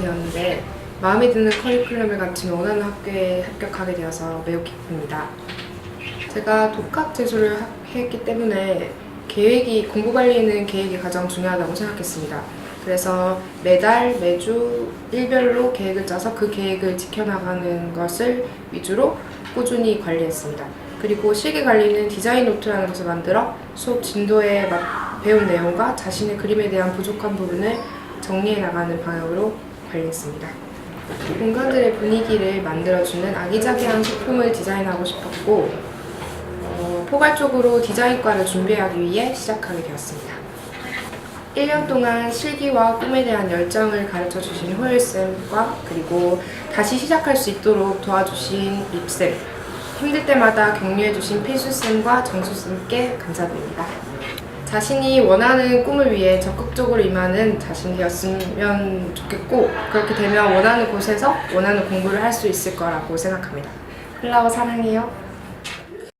되었는데 마음에 드는 커리큘럼을 갖춘 원하는 학교에 합격하게 되어서 매우 기쁩니다. 제가 독학 재수를 하- 했기 때문에 계획이 공부 관리는 계획이 가장 중요하다고 생각했습니다. 그래서 매달 매주 일별로 계획을 짜서 그 계획을 지켜나가는 것을 위주로 꾸준히 관리했습니다. 그리고 실기 관리는 디자인 노트라는 것을 만들어 수업 진도에 맞- 배운 내용과 자신의 그림에 대한 부족한 부분을 정리해 나가는 방향으로 관리했습니다. 공간들의 분위기를 만들어주는 아기자기한 소품을 디자인하고 싶었고 어, 포괄적으로 디자인과를 준비하기 위해 시작하게 되었습니다. 1년 동안 실기와 꿈에 대한 열정을 가르쳐 주신 호일쌤과 그리고 다시 시작할 수 있도록 도와주신 립쌤 힘들 때마다 격려해 주신 필수쌤과 정수쌤께 감사드립니다. 자신이 원하는 꿈을 위해 적극적으로 임하는 자신이 었으면 좋겠고 그렇게 되면 원하는 곳에서 원하는 공부를 할 수 있을 거라고 생각합니다. 플라워 사랑해요.